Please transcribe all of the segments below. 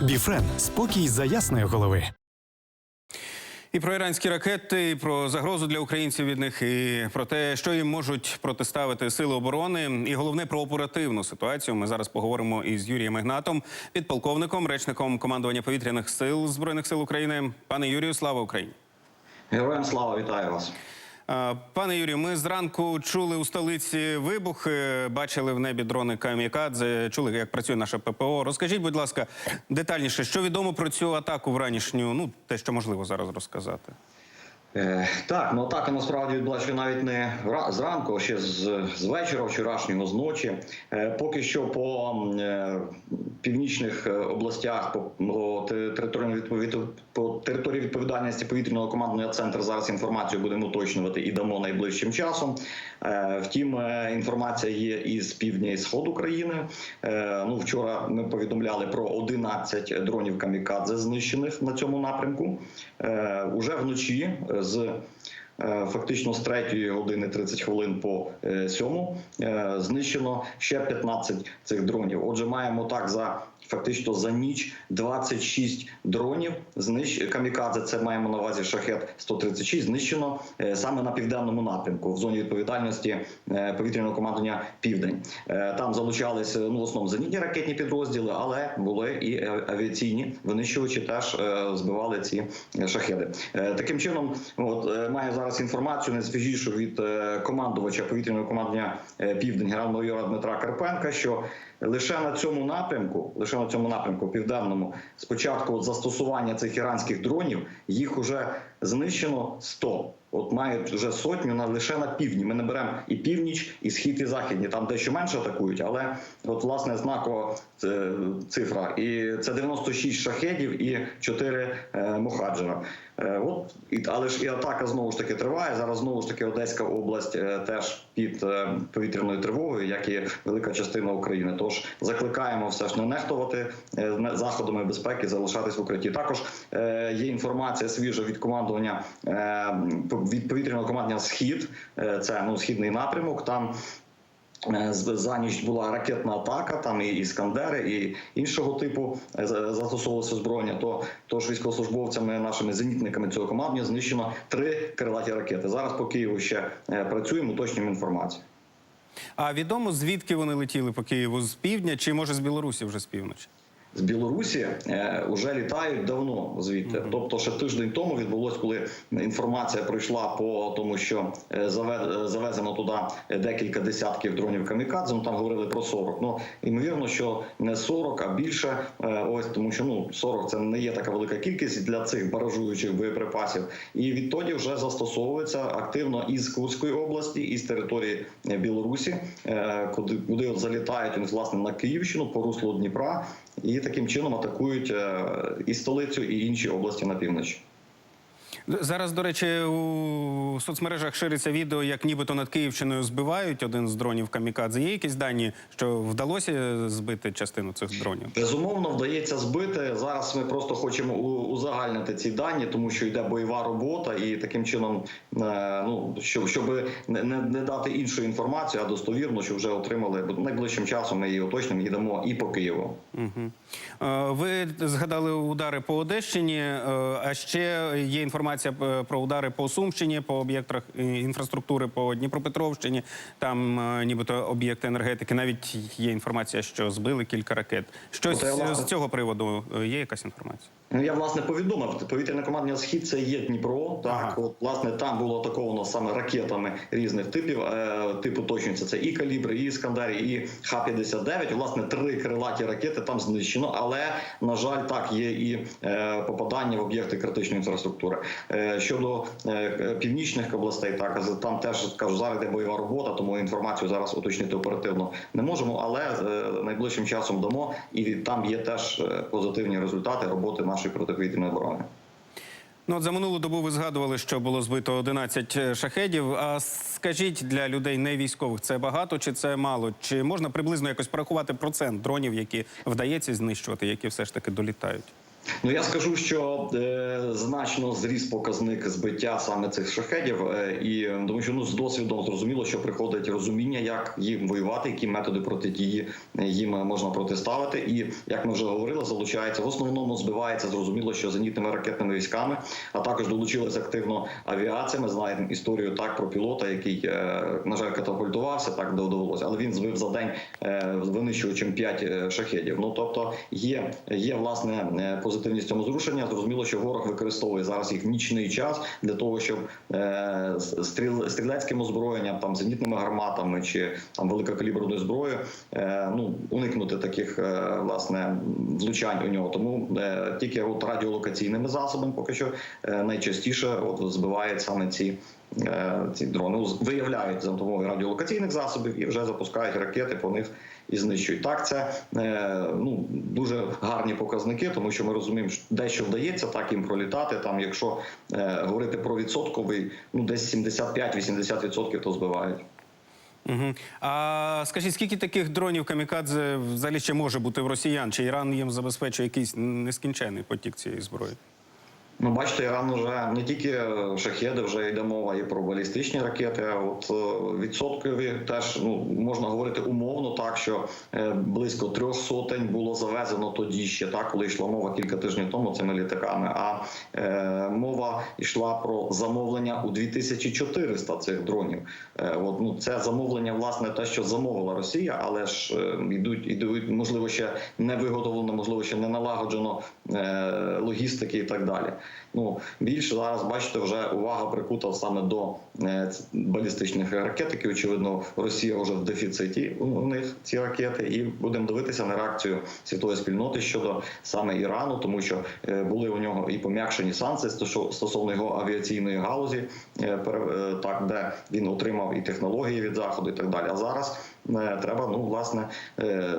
Біфрен спокій за ясної голови. І про іранські ракети, і про загрозу для українців від них, і про те, що їм можуть протиставити сили оборони, і головне про оперативну ситуацію. Ми зараз поговоримо із Юрієм Ігнатом, підполковником, речником командування повітряних сил збройних сил України. Пане Юрію, слава Україні! Героям слава вітаю вас. А, Пане Юрію, ми зранку чули у столиці вибухи, бачили в небі дрони камікадзе, чули, як працює наше ППО. Розкажіть, будь ласка, детальніше, що відомо про цю атаку вранішню? Ну, те, що можливо зараз розказати. Е, так, ну атака насправді відбулася навіть не ра- зранку, а ще з, з вечора вчорашнього, з ночі. Е, поки що по е, північних областях, по, по, те- територіальній по території відповідальності повітряного командного центру зараз інформацію будемо уточнювати і дамо найближчим часом. Втім, інформація є із півдня і сходу країни. Ну, вчора ми повідомляли про 11 дронів камікадзе знищених на цьому напрямку. Е, уже вночі е, з е, фактично з 3 години 30 хвилин по 7 знищено ще 15 цих дронів. Отже, маємо так за фактично за ніч 26 дронів знищ камікадзе. Це маємо на увазі шахет 136 знищено е, саме на південному напрямку в зоні відповідальності е, повітряного командування Південь. Е, Там залучалися ну в основному зенітні ракетні підрозділи, але були і авіаційні винищувачі теж збивали ці шахеди. Таким чином, от маю зараз інформацію найсвіжішу від командувача повітряного командування Південь генерал-майора Дмитра Карпенка, що лише на цьому напрямку, лише на цьому напрямку південному, спочатку застосування цих іранських дронів, їх уже знищено 100. От мають вже сотню на лише на півдні. Ми не беремо і північ, і схід, і західні. Там дещо менше атакують, але от власне знакова цифра. І це 96 шахедів і 4 е, мухаджера. Е, От і але ж і атака знову ж таки триває. Зараз знову ж таки Одеська область е, теж під е, повітряною тривогою, як і велика частина України. Тож закликаємо все ж не нехтувати заходами безпеки, залишатись в укритті. Також є інформація свіжа від командування від повітряного командування Схід. Це ну східний напрямок. Там За ніч була ракетна атака, там і іскандери, і іншого типу е, за- застосовувалося озброєння. То тож військовослужбовцями, нашими зенітниками цього командування знищено три крилаті ракети. Зараз по Києву ще е, працюємо, уточнюємо інформацію. А відомо звідки вони летіли по Києву з півдня, чи може з Білорусі вже з півночі? З Білорусі е, вже літають давно звідти. Тобто, ще тиждень тому відбулось, коли інформація пройшла по тому, що е, е, завезено туди декілька десятків дронів камікадзе. Ну там говорили про 40. Ну ймовірно, що не 40, а більше. Е, ось тому, що ну 40 це не є така велика кількість для цих баражуючих боєприпасів. І відтоді вже застосовується активно із Курської області, із території е, Білорусі, е, куди куди от залітають власне на Київщину по руслу Дніпра. І таким чином атакують е, і столицю, і інші області на півночі. Зараз, до речі, у соцмережах шириться відео, як нібито над Київщиною збивають один з дронів камікадзе. Є якісь дані, що вдалося збити частину цих дронів? Безумовно, вдається збити. Зараз ми просто хочемо узагальнити ці дані, тому що йде бойова робота, і таким чином, е, ну щоб, щоб не, не, дати іншу інформацію, а достовірно, що вже отримали. Бо найближчим часом ми її уточнимо і дамо і по Києву. Угу. Ви згадали удари по Одещині, е, а ще є інформація е, про удари по Сумщині, по об'єктах е, інфраструктури по Дніпропетровщині. Там е, нібито об'єкти енергетики. Навіть є інформація, що збили кілька ракет. Щось з цього приводу є якась інформація? Ну, я власне повідомив, повітряне командування Схід це є Дніпро. Так, Ага. от власне там було атаковано саме ракетами різних типів. Е, типу точніться це і калібри, і іскандері, і Х-59. Власне, три крилаті ракети там знищено, але на жаль, так є і е, попадання в об'єкти критичної інфраструктури. Е, щодо е, північних областей, так там теж кажу, зараз йде бойова робота, тому інформацію зараз уточнити оперативно не можемо. Але е, найближчим часом дамо, і там є теж е, позитивні результати роботи нашої протиповітряної оборони. Ну, от за минулу добу ви згадували, що було збито 11 шахедів. А скажіть для людей не військових, це багато чи це мало? Чи можна приблизно якось порахувати процент дронів, які вдається знищувати, які все ж таки долітають? Ну я скажу, що е, значно зріс показник збиття саме цих шахедів, е, і тому що ну з досвідом зрозуміло, що приходить розуміння, як їм воювати, які методи протидії е, їм можна протиставити. І як ми вже говорили, залучається в основному збивається зрозуміло, що зенітними ракетними військами, а також долучилася активно авіація. Ми знаємо історію так про пілота, який е, на жаль катапультувався, так довелося, але він збив за день е, винищувачем 5 шахедів. Ну тобто є, є власне е, позитивність цьому зрушення. Зрозуміло, що ворог використовує зараз їх в нічний час для того, щоб е, стріл, стрілецьким озброєнням, там зенітними гарматами чи там великокаліберною зброєю, е, ну уникнути таких е, власне влучань у нього. Тому тільки от радіолокаційними засобами, поки що найчастіше от збивають саме ці. Е, Ці дрони виявляють за допомогою радіолокаційних засобів і вже запускають ракети по них і знищують. Так, це е, ну дуже гарні показники, тому що ми розуміємо, що дещо вдається так їм пролітати. Там, якщо е, говорити про відсотковий, ну десь 75-80% то збивають. Угу. А скажіть, скільки таких дронів камікадзе взагалі ще може бути в росіян? Чи Іран їм забезпечує якийсь нескінченний потік цієї зброї? Ну, бачите, Іран вже не тільки шахеди, вже йде мова і про балістичні ракети. От е, відсоткові теж ну можна говорити умовно, так що е, близько трьох сотень було завезено тоді ще так, коли йшла мова кілька тижнів тому цими літаками. А е, мова йшла про замовлення у 2400 цих дронів. Е, от ну це замовлення, власне, те, що замовила Росія, але ж е, йдуть ідуть, можливо, ще не виготовлено, можливо, ще не налагоджено е, логістики і так далі. Ну більше зараз бачите, вже увага прикута саме до е, балістичних ракет, які очевидно Росія вже в дефіциті у них ці ракети, і будемо дивитися на реакцію світової спільноти щодо саме Ірану, тому що е, були у нього і пом'якшені санкції стосо- стосовно його авіаційної галузі, е, е, так де він отримав і технології від заходу, і так далі. А зараз треба ну власне е,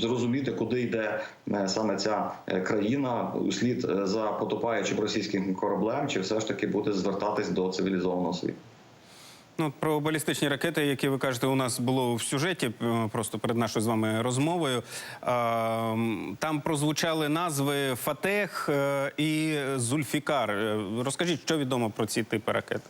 зрозуміти, куди йде е, саме ця е, країна услід е, за потопаючим російським кораблем, чи все ж таки буде звертатись до цивілізованого світу. Ну, про балістичні ракети, які ви кажете, у нас було в сюжеті е, просто перед нашою з вами розмовою. Там прозвучали назви Фатех е, і Зульфікар. Е, Розкажіть, що відомо про ці типи ракет?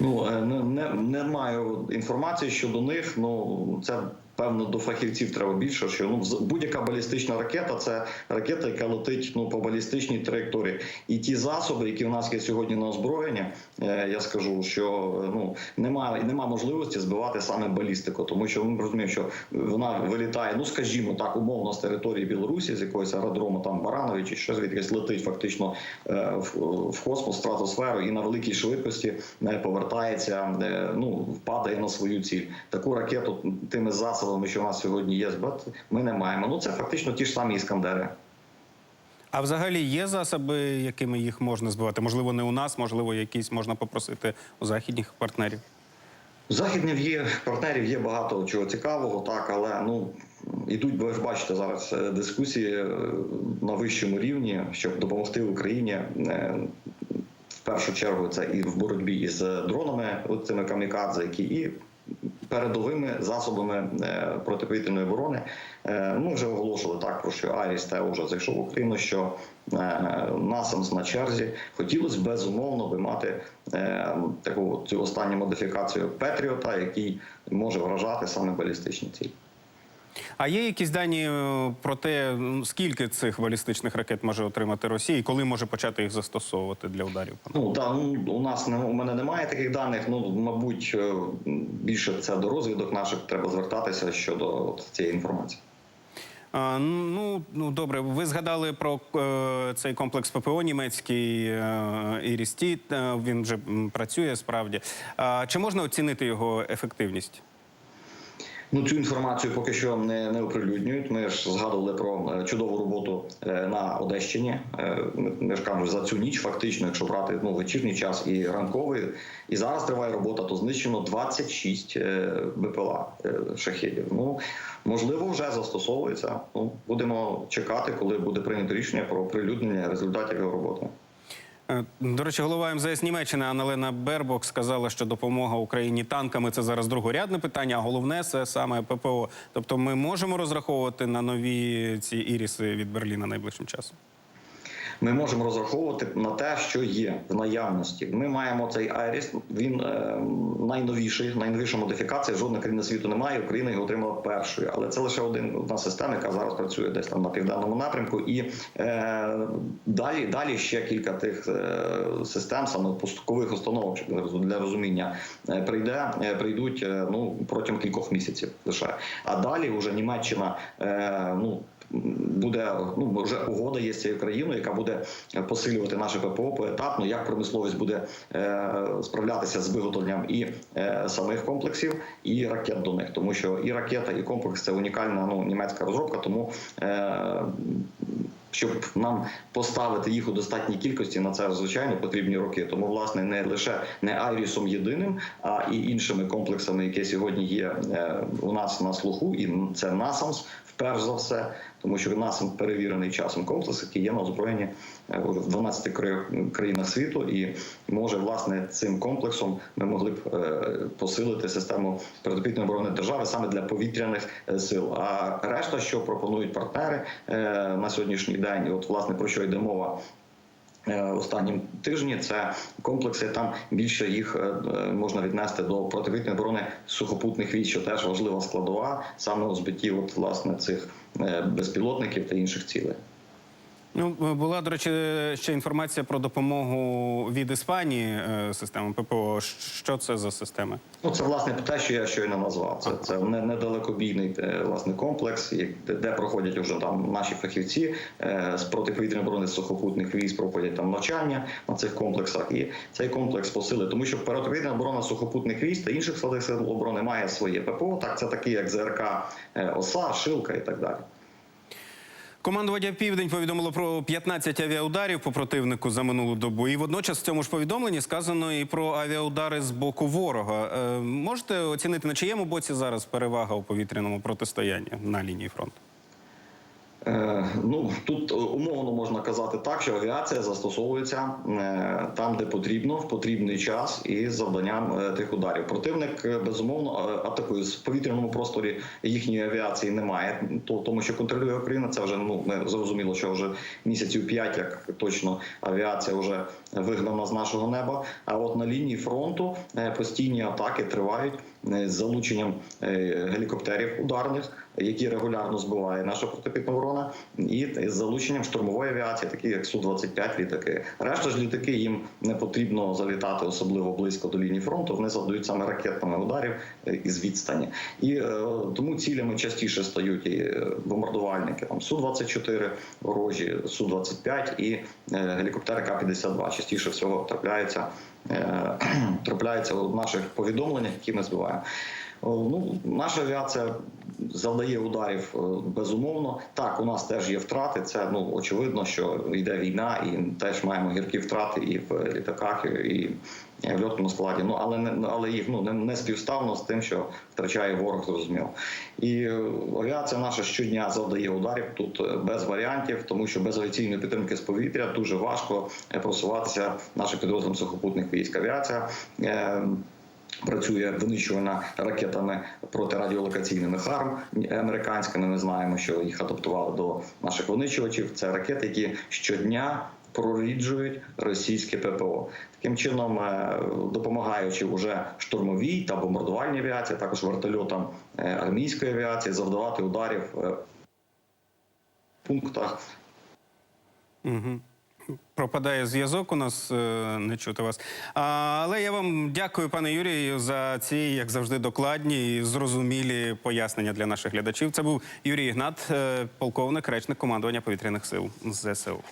Ну не, не, не маю інформації щодо них. Ну це певно до фахівців треба більше. Що ну будь-яка балістична ракета це ракета, яка летить ну по балістичній траєкторії. І ті засоби, які в нас є сьогодні на озброєнні, е, я скажу, що е, ну немає нема можливості збивати саме балістику, тому що ми розуміємо, що вона вилітає, ну скажімо так, умовно з території Білорусі, з якогось аеродрому там Баранові чи щось звідкись летить фактично е, в, космос, стратосферу і на великій швидкості е, повертається, ну впадає на свою ціль. Таку ракету тими засобами, що в нас сьогодні є, ми не маємо. Ну це фактично ті ж самі іскандери. А взагалі є засоби, якими їх можна збивати? Можливо, не у нас, можливо, якісь можна попросити у західних партнерів. У західних є партнерів, є багато чого цікавого, так але ну ідуть, ви ж бачите зараз е, дискусії е, на вищому рівні, щоб допомогти Україні. е, В першу чергу це і в боротьбі із дронами, цими камікадзе, які і передовими засобами е, протиповітряної оборони. Е, Ми вже оголошували так, про що Аріс та вже зайшов в Україну, що насам на черзі хотілося безумовно би мати е, таку цю останню модифікацію Петріота, який може вражати саме балістичні цілі. А є якісь дані е, про те, скільки цих балістичних ракет може отримати Росія і коли може почати їх застосовувати для ударів? Ну та ну у нас не у мене немає таких даних. Ну мабуть, е, більше це до розвідок наших треба звертатися щодо от цієї інформації. А, ну, ну добре, ви згадали про е, цей комплекс ППО німецький е, Ірістіт. Е, він вже працює справді. А, чи можна оцінити його ефективність? Ну цю інформацію поки що не, не оприлюднюють. Ми ж згадували про е, чудову роботу е, на Одещині. Е, Ми, ж кажемо за цю ніч, фактично, якщо брати ну, вечірній час і ранковий. І зараз триває робота, то знищено 26 е, БПЛА шахедів. Ну можливо, вже застосовується. Ну будемо чекати, коли буде прийнято рішення про оприлюднення результатів його роботи. Е, До речі, голова МЗС Німеччини Аналена Бербок сказала, що допомога Україні танками це зараз другорядне питання, а головне це саме ППО. Тобто, ми можемо розраховувати на нові ці іріси від Берліна найближчим часом. Ми можемо розраховувати на те, що є в наявності. Ми маємо цей Айріс. Він е, найновіший, найновіша модифікація. Жодна країна світу немає. Україна його отримала першою, але це лише один одна система, яка зараз працює десь там на південному напрямку. І е, далі, далі ще кілька тих е, систем, саме пускових установок для розуміння, е, прийде, е, прийдуть ну протягом кількох місяців лише. А далі вже Німеччина е, ну. Буде ну вже угода є з цією країною, яка буде посилювати наше ППО поетапно, як промисловість буде е, справлятися з виготовленням і е, самих комплексів, і ракет до них, тому що і ракета, і комплекс це унікальна ну німецька розробка. Тому е, щоб нам поставити їх у достатній кількості, на це звичайно потрібні роки. Тому, власне, не лише не Айрісом єдиним, а і іншими комплексами, які сьогодні є е, у нас на слуху, і це НАСАМС, вперше за все, тому що НАСАМ перевірений часом комплекс, який є на озброєнні е, в 12 кра- країнах світу, і може власне цим комплексом ми могли б е, посилити систему протипітної оборони держави саме для повітряних сил. А решта, що пропонують партнери на сьогоднішній і от власне про що йде мова. Останні Останнім тижні це комплекси. Там більше їх е, е, можна віднести до противітної оборони сухопутних військ, що теж важлива складова саме у збитті от власне цих е, безпілотників та інших цілей. Ну, була, до речі, ще інформація про допомогу від Іспанії е, системам ППО. Що це за системи? Ну, це власне те, що я щойно назвав. Це, це не- недалекобійний е, власне комплекс, де, проходять вже там наші фахівці е, з протиповітряної оборони сухопутних військ, проходять там навчання на цих комплексах. І цей комплекс посилить, тому що протиповітряна оборона сухопутних військ та інших складних сил оборони має своє ППО. Так це такі, як ЗРК е, ОСА, Шилка і так далі. Командування Південь повідомило про 15 авіаударів по противнику за минулу добу. І водночас в цьому ж повідомленні сказано і про авіаудари з боку ворога. Е, можете оцінити на чиєму боці зараз перевага у повітряному протистоянні на лінії фронту? Е, Ну тут е, умовно можна казати так, що авіація застосовується е, там, де потрібно, в потрібний час і завданням тих ударів. Противник безумовно атакує в повітряному просторі їхньої авіації немає, то- тому що контролює Україна. Це вже ну ми зрозуміло, що вже місяців п'ять, як точно авіація вже вигнана з нашого неба. А от на лінії фронту постійні атаки тривають з залученням е, гелікоптерів ударних, які регулярно збиває наша протипітна оборона, і з залученням штурмової авіації, такі як Су-25 літаки. Решта ж літаки їм не потрібно залітати особливо близько до лінії фронту. Вони завдають саме ракетами ударів е, із відстані, і е, тому цілями частіше стають і е, бомбардувальники там Су-24 ворожі, Су-25 і е, гелікоптери К-52. Частіше всього трапляються, е, трапляються у наших повідомленнях, які ми збиваємо. Ну, наша авіація завдає ударів е, безумовно. Так, у нас теж є втрати. Це ну очевидно, що йде війна, і теж маємо гіркі втрати і в літаках, і в льотному складі. Ну але не але їх ну не, не співставно з тим, що втрачає ворог, зрозуміло. І е, авіація наша щодня завдає ударів тут е, без варіантів, тому що без авіаційної підтримки з повітря дуже важко е, просуватися нашим підрозділом сухопутних військ. Авіація. Е, Працює винищувана ракетами протирадіолокаційними ХАРМ американськими. Ми знаємо, що їх адаптували до наших винищувачів. Це ракети, які щодня проріджують російське ППО. Таким чином, е, допомагаючи уже штурмовій та бомбардувальній авіації, також вертольотам е, армійської авіації, завдавати ударів е, в пунктах Угу. Пропадає зв'язок у нас, не чути вас. Але я вам дякую, пане Юрію, за ці, як завжди, докладні і зрозумілі пояснення для наших глядачів. Це був Юрій Ігнат, полковник, речник командування повітряних сил ЗСУ.